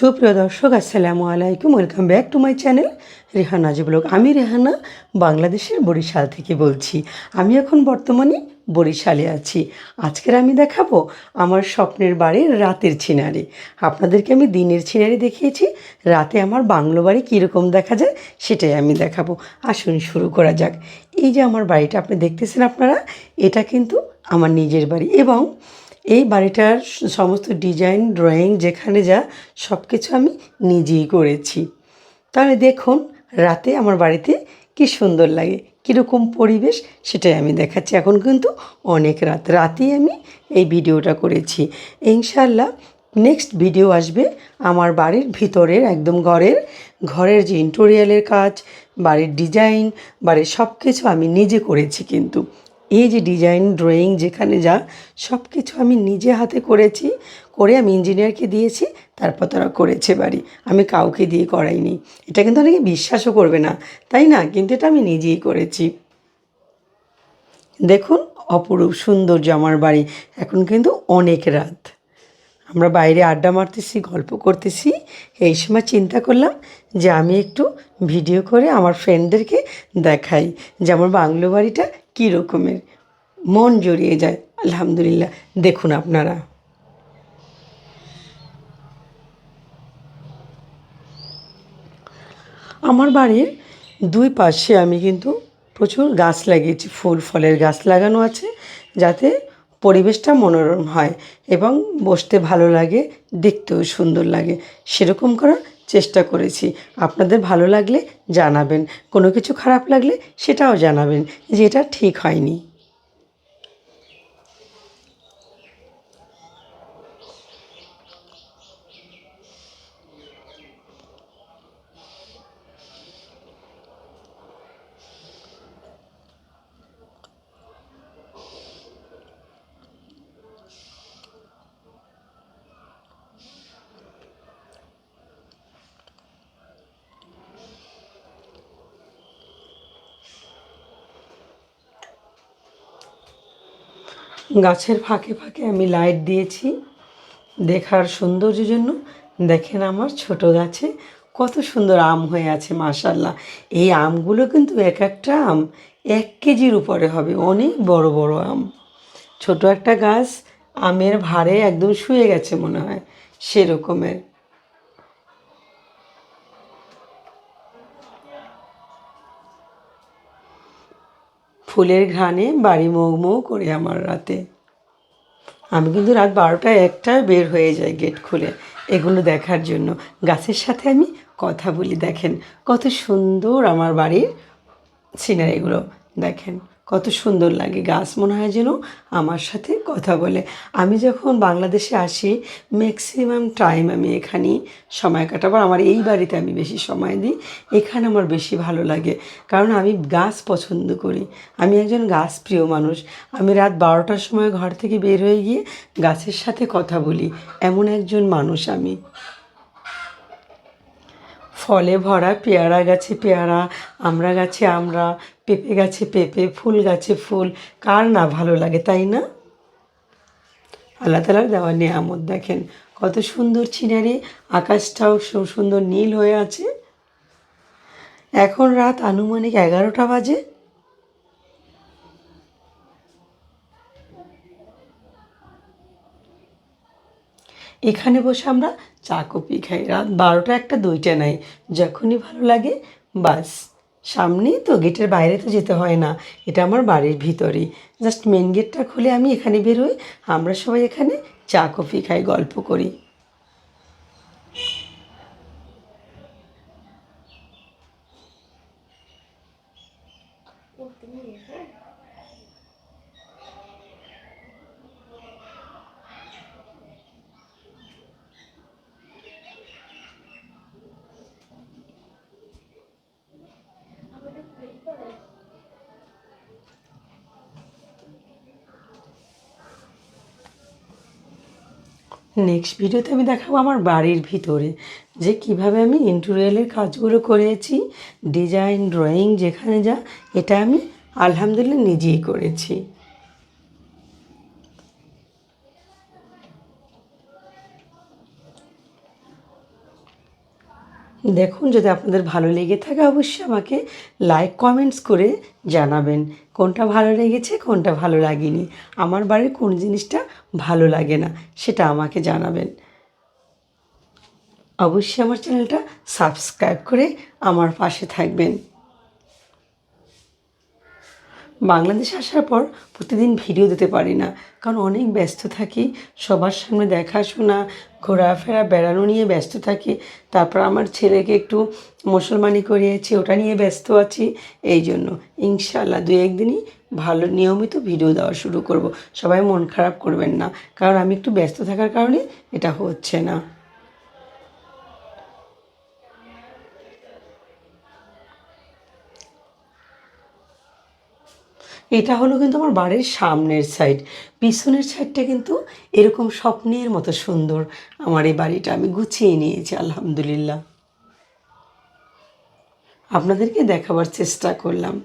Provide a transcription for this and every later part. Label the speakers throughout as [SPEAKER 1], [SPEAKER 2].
[SPEAKER 1] সুপ্রিয় দর্শক, আসসালামু আলাইকুম। Welcome back to my channel Rehana blog আমি রেহানা, বাংলাদেশের বরিশাল থেকে বলছি। আমি এখন বর্তমানে বরিশালে আছি। আজকের আমি দেখাবো আমার স্বপ্নের বাড়ির রাতের ছিনারি। আপনাদেরকে আমি দিনের ছিনারি দেখিয়েছি। রাতে আমার বাংলো বাড়ি কীরকম দেখা যায় সেটাই আমি দেখাবো। আসুন শুরু করা যাক। এই যে আমার বাড়িটা, আপনি দেখতেছেন আপনারা, এটা কিন্তু আমার নিজের বাড়ি এবং এই বাড়িটার সমস্ত ডিজাইন, ড্রয়িং, যেখানে যা সব কিছু আমি নিজেই করেছি। তাহলে দেখুন, রাতে আমার বাড়িতে কি সুন্দর লাগে, কীরকম পরিবেশ সেটাই আমি দেখাচ্ছি। এখন কিন্তু অনেক রাত, রাতেই আমি এই ভিডিওটা করেছি। ইনশাল্লাহ নেক্সট ভিডিও আসবে আমার বাড়ির ভিতরের, একদম ঘরের ঘরের যে ইন্টোরিয়ালের কাজ, বাড়ির ডিজাইন বাড়ির সব কিছু আমি নিজে করেছি কিন্তু। এই যে ডিজাইন, ড্রয়িং যেখানে যা সব কিছু আমি নিজে হাতে করেছি, করে আমি ইঞ্জিনিয়ারকে দিয়েছি, তারপর তারা করেছে বাড়ি। আমি কাউকে দিয়ে করাইনি। এটা কিন্তু অনেকে বিশ্বাসও করবে না, তাই না? কিন্তু এটা আমি নিজেই করেছি। দেখুন, অপরূপ সৌন্দর্য আমার বাড়ি। এখন কিন্তু অনেক রাত। আমরা বাইরে আড্ডা মারতেছি, গল্প করতেছি। এই সময় চিন্তা করলাম যে আমি একটু ভিডিও করে আমার ফ্রেন্ডদেরকে দেখাই। যে আমার বাংলো বাড়িটা কী রকমের মন জড়িয়ে যায়, আলহামদুলিল্লাহ। দেখুন আপনারা। আমার বাড়ির দুই পাশে আমি কিন্তু প্রচুর গাছ লাগিয়েছি, ফুল, ফলের গাছ লাগানো আছে, যাতে পরিবেশটা মনোরম হয় এবং বসতে ভালো লাগে, দেখতেও সুন্দর লাগে। সেরকম করার চেষ্টা করেছি। আপনাদের ভালো লাগলে জানাবেন, কোনো কিছু খারাপ লাগলে সেটাও জানাবেন যে এটা ঠিক হয়নি। গাছের ফাঁকে ফাঁকে আমি লাইট দিয়েছি দেখার সৌন্দর্যের জন্য। দেখেন আমার ছোট গাছে কত সুন্দর আম হয়ে আছে মাশাল্লাহ এই আমগুলো কিন্তু এক একটা আম এক কেজির উপরে হবে, অনেক বড় বড় আম। ছোট একটা গাছ আমের ভারে একদম শুয়ে গেছে মনে হয়, সেরকমের। ফুলের ঘ্রাণে বাড়ি মৌমৌ করে আমার রাতে। আমি কিন্তু রাত বারোটায় একটায় বের হয়ে যাই গেট খুলে এগুলো দেখার জন্য। গাছের সাথে আমি কথা বলি, দেখেন কত সুন্দর আমার বাড়ির সিনারিগুলো দেখেন। কত সুন্দর লাগে গাছ মনে হয় যেন আমার সাথে কথা বলে। আমি যখন বাংলাদেশে আসি ম্যাক্সিমাম টাইম আমি এখানেই সময় কাটাবার আমার এই বাড়িতে আমি বেশি সময় দিই, এখানে আমার বেশি ভালো লাগে। কারণ আমি গাছ পছন্দ করি। আমি একজন গাছ প্রিয় মানুষ। আমি রাত বারোটার সময় ঘর থেকে বের হয়ে গিয়ে গাছের সাথে কথা বলি। এমন একজন মানুষ আমি। ফলে ভরা পেয়ারা গাছে পেয়ারা, আমরা গাছে আমরা, পেঁপে গাছে পেঁপে, ফুল গাছে ফুল। কার না ভালো লাগে, তাই না? আল্লাহ তালার দেওয়া নিয়ামত দেখেন, কত সুন্দর চিনারি, আকাশটাও সুন্দর নীল হয়ে আছে। এখন রাত আনুমানিক এগারোটা বাজে। এখানে বসে আমরা চা, কফি খাই। রাত বারোটা একটা দুইটা নাই। যখনই ভালো লাগে, বাস। সামনেই তো গেটের বাইরে তো যেতে হয় না। এটা আমার বাড়ির ভিতরেই। জাস্ট মেন গেটটা খুলে আমি এখানে বেরোই আমরা সবাই এখানে চা, কফি খাই, গল্প করি। নেক্সট ভিডিওতে আমি দেখাবো আমার বাড়ির ভিতরে, যে কীভাবে আমি ইন্টেরিয়ালের কাজগুলো করেছি ডিজাইন ড্রয়িং যেখানে যা, এটা আমি আলহামদুলিল্লাহ নিজেই করেছি। দেখুন, যদি আপনাদের ভালো লেগে থাকে, অবশ্যই আমাকে লাইক কমেন্টস করে জানাবেন। কোনটা ভালো লেগেছে, কোনটা ভালো লাগেনি। আমার বাড়ির কোন জিনিসটা ভালো লাগে না, সেটা আমাকে জানাবেন। অবশ্যই আমার চ্যানেলটা সাবস্ক্রাইব করে আমার পাশে থাকবেন। বাংলাদেশে আসার পর প্রতিদিন ভিডিও দিতে পারি না। কারণ অনেক ব্যস্ত থাকি, সবার সামনে দেখাশোনা ঘোরাফেরা, বেড়ানো নিয়ে ব্যস্ত থাকি, তারপর আমার ছেলেকে একটু মুসলমানি করিয়েছি, ওটা নিয়ে ব্যস্ত আছি, এই জন্য ইনশাল্লাহ দু একদিনই ভালো নিয়মিত ভিডিও দেওয়া শুরু করব। সবাই মন খারাপ করবেন না, কারণ আমি একটু ব্যস্ত থাকার কারণে এটা হচ্ছে না। এটা হলো কিন্তু আমার বাড়ির সামনের সাইড পিছনের সাইডটা কিন্তু এরকম স্বপ্নের মতো সুন্দর আমার এই বাড়িটা। আমি গুছিয়ে নিয়েছি, আলহামদুলিল্লাহ। আপনাদেরকে দেখাবার চেষ্টা করলাম।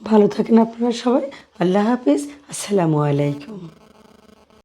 [SPEAKER 1] ভালো থাকেন আপনারা সবাই। আল্লাহ হাফিজ। আসসালামু আলাইকুম।